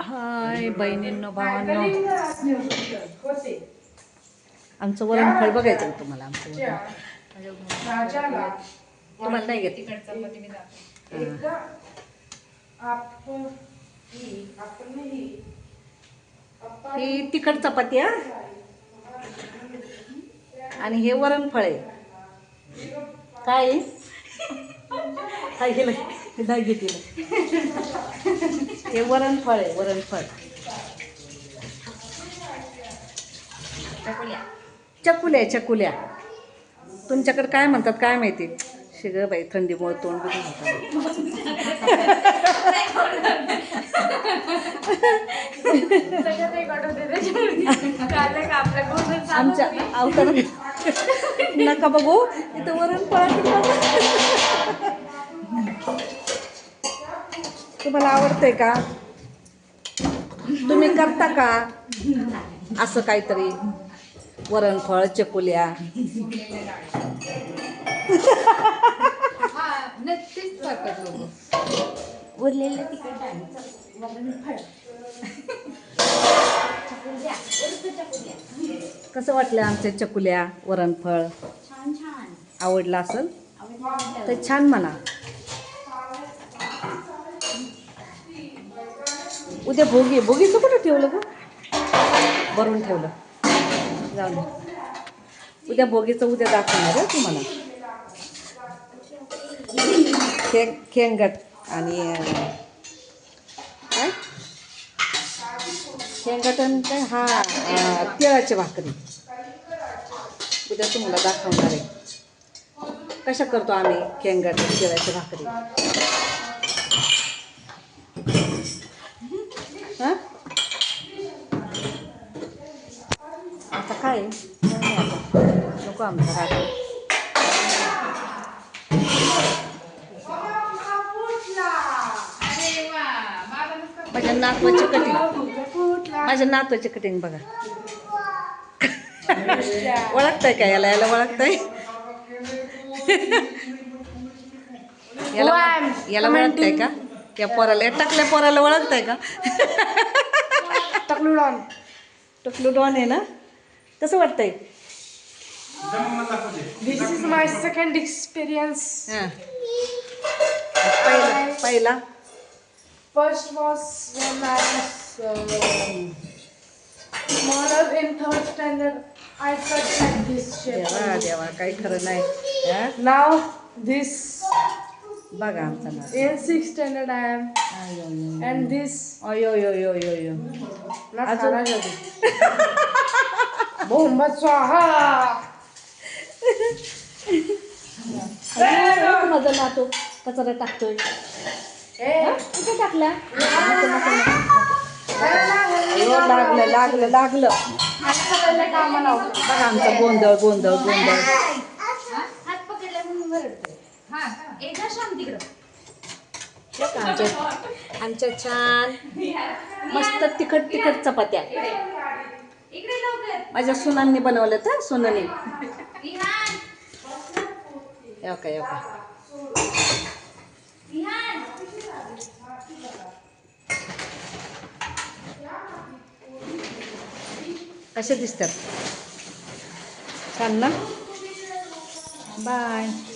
हाय बहिणींनो भावांनो. होते. आमचं वरणफळ बघायचं का तुम्हाला आमचं वरण. तुम्हाला नाही घेत ही तिखट चपाती हा? आणि हे वरणफळ आहे. काय? काय हे नाही घेतलं. हे वरणफळ आहे वरणफळ चकुल्या. चकुल्या तुमच्याकडे काय म्हणतात काय माहिती? शिग बाई थंडीमुळे तोंड. आमच्या अवतार नका बघू इथं वरण तुम्हाला आवडतंय का? तुम्ही करता का? असं काहीतरी. वरणफळ चकुल्या. उरलेलं कसं वाटलं आमच्या चकुल्या वरणफळ? आवडलं असेल? तर छान म्हणा. उद्या भोगी भोगीचं कुठं ठेवलं ग? भरून ठेवलं. जाऊ दे. उद्या भोगीचं उद्या दाखवणार आहे तुम्हाला. खेंग खेंगट आणि काय? खेंगट आणि काय? हा तिळाची भाकरी. उद्या तुम्हाला दाखवणार आहे. कशा करतो आम्ही खेंगट तिळाची भाकरी हां आता काय नाही आता नको आमचा राग. माझ्या नातवाची कटिंग. माझ्या नातवाची कटिंग बघा. ओळखताय का याला? याला ओळखताय? याला याला ओळखताय का? या पोराला या टाकल्या पोराला ओळखताय का? टकलू डॉन टकलू डॉन आहे ना? कसं वाटतंय? This is my second experience हां पहिला पहिला First was when I was uh, smaller in third standard. I cut like this shape. देवा देवा काही खरं नाही हा? Now this बघा आमचा sixth standard I am, अयो and this अयो यो यो यो यो not अजून-. मोहम्मद स्वाहा माझा नातू कचरा टाकतोय. हा? कुठे टाकला? लागलं लागलं लागलं. बघा आमचा गोंधळ गोंधळ गोंधळ. हा आमच्या आमच्या छान मस्त तिखट तिखट चपात्या. माझ्या सुनांनी बनवल्या तर सुनांनी. Oke, oke. Okay, okay. Asyik di step. Bye.